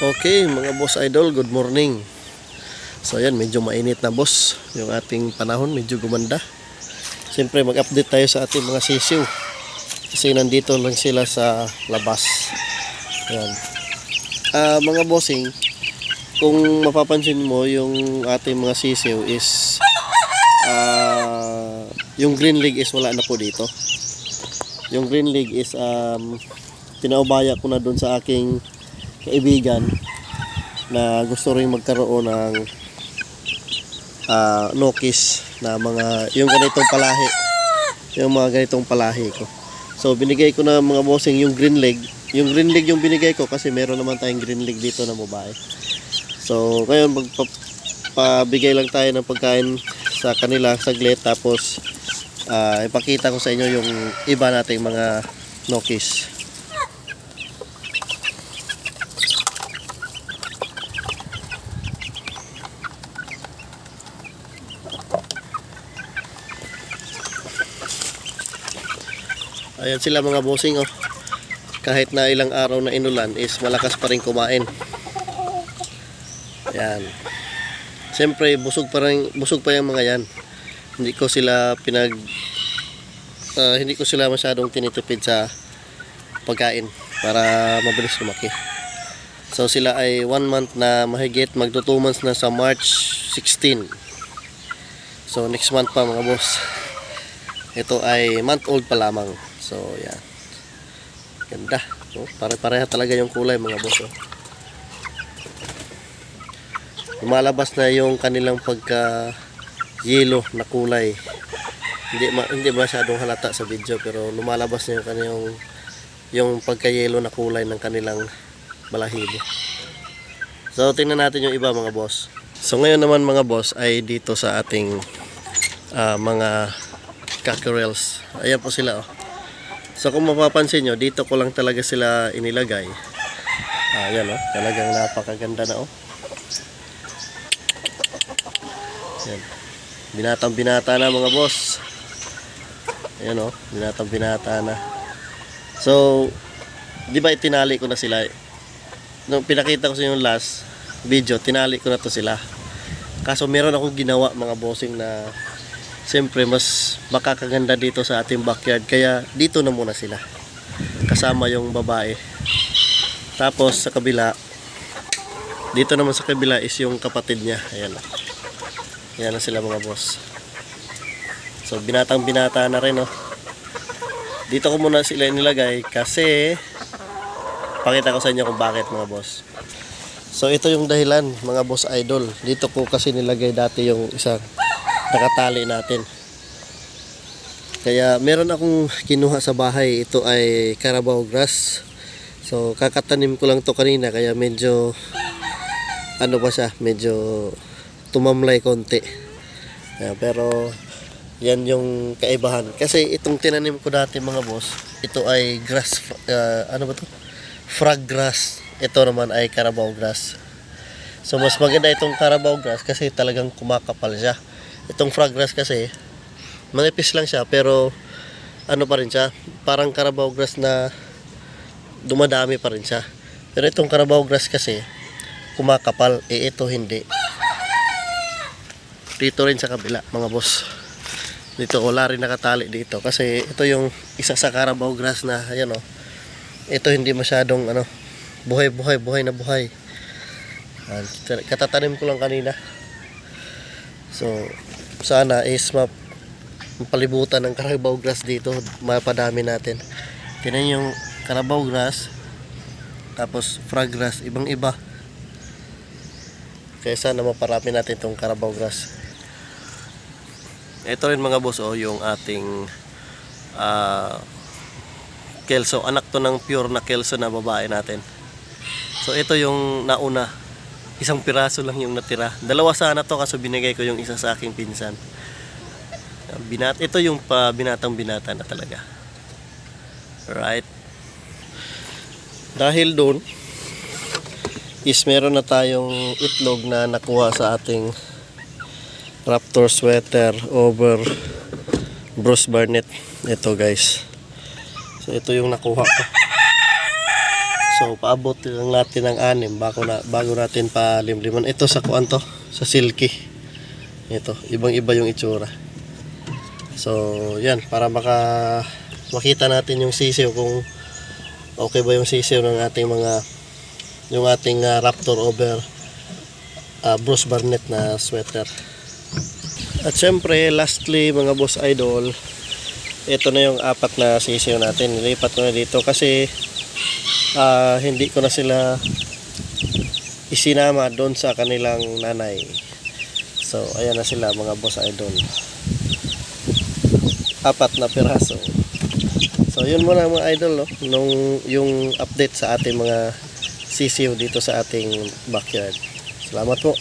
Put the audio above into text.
Okay, mga boss idol, good morning. So ayan, medyo mainit na boss. Yung ating panahon, medyo gumanda. Siyempre, mag-update tayo sa ating mga sisiw. Kasi nandito lang sila sa labas. Ayan. Ah, mga bossing, kung mapapansin mo, yung ating mga sisiw is ah, yung green leg is wala na po dito. Yung green leg is um, pinaubaya ko na doon sa aking kaibigan na gusto rin magkaroon ng ah, nokis na mga yung ganitong palahi yung mga ganitong palahi ko. So binigay ko na mga bossing yung green leg. Yung green leg yung binigay ko kasi meron naman tayong green leg dito na babae. So ngayon magpabigay lang tayo ng pagkain sa kanila saglit. Tapos ah, ipakita ko sa inyo yung iba nating mga nokis Ayan sila mga bossing oh. Kahit na ilang araw na inulan is malakas pa rin kumain. Ayan. Siyempre busog pa rin, busog pa yung mga yan. Hindi ko sila pinag ah, hindi ko sila masyadong tinitipid sa pagkain para mabilis lumaki. So sila ay 1 month na mahigit magto 2 months na sa March 16. So next month pa mga boss. Ito ay month old pa lamang. So, yan. Ganda. No? Pare-pareha talaga yung kulay mga boss. Oh. Lumalabas na yung kanilang pagka yellow na kulay. Hindi ma hindi masyadong halata sa video pero lumalabas na yung kanilang yung pagka yellow na kulay ng kanilang balahibo. So tingnan natin yung iba mga boss. So ngayon naman mga boss ay dito sa ating ah, mga cockerels. Ayan po sila oh. So kung mapapansin nyo, dito ko lang talaga sila inilagay. Ayan oh, talagang napakaganda na oh. Ayan. Binatang binata na mga boss. Ayan oh, binatang binata na. So, di ba itinali ko na sila? Nung pinakita ko sa yung last video, tinali ko na to sila. Kaso meron akong ginawa mga bossing na siyempre mas makakaganda dito sa ating backyard. Kaya dito na muna sila. Kasama yung babae. Tapos sa kabila dito naman sa kabila is yung kapatid niya. Ayan. Na ayan na sila mga boss. So binatang binata na rin oh dito ko muna sila inilagay kasi pakita ko sa inyo kung bakit mga boss. So ito yung dahilan mga boss idol. Dito ko kasi nilagay dati yung isang nakatali natin. Kaya meron akong kinuha sa bahay. Ito ay Carabao grass. So kakatanim ko lang to kanina kaya medyo ano ba siya, medyo tumamlay konti. Ayan, pero yan yung kaibahan. Kasi itong tinanim ko dati mga boss, ito ay grass, uh, ano ba to? Frog grass. Ito naman ay Carabao grass. So mas maganda itong Carabao grass kasi talagang kumakapal siya. Itong frog grass kasi, manipis lang siya pero ano pa rin siya, parang Carabao grass na dumadami pa rin siya. Pero itong Carabao grass kasi, kumakapal, eh ito hindi. Dito rin sa kabila, mga boss. Dito wala rin nakatali dito kasi ito yung isa sa Carabao grass na ayan oh. Ito hindi masyadong ano, buhay buhay buhay na buhay. Katatanim ko lang kanina. So, sana is map mapalibutan ng Carabao grass dito mapadami natin. Tinan yung Carabao grass tapos frog grass ibang iba. Kaya sana maparami natin itong Carabao grass. Ito rin mga boss oh yung ating ah kelso. Anak to ng pure na kelso na babae natin. So ito yung nauna isang piraso lang yung natira. Dalawa sana to kaso binigay ko yung isa sa aking pinsan. Binat ito yung pa binatang binata na talaga. Right. Dahil doon is meron na tayong itlog na nakuha sa ating Raptor sweater over Bruce Barnett. Ito guys. So ito yung nakuha ko. So paabot lang natin ng anim bago na bago natin pa limliman. Ito sa kuan to, sa silky. Ito, ibang-iba yung itsura. So, yan para maka makita natin yung sisiw kung okay ba yung sisiw ng ating mga yung ating ah, Raptor over ah, Bruce Barnett na sweater. At syempre, lastly mga boss idol, ito na yung apat na sisiw natin. Nilipat ko na dito kasi ah, hindi ko na sila isinama doon sa kanilang nanay. So, ayan na sila mga boss idol. Apat na piraso. So, yun muna mga idol, no? Nung, yung update sa ating mga sisiw dito sa ating backyard. Salamat po.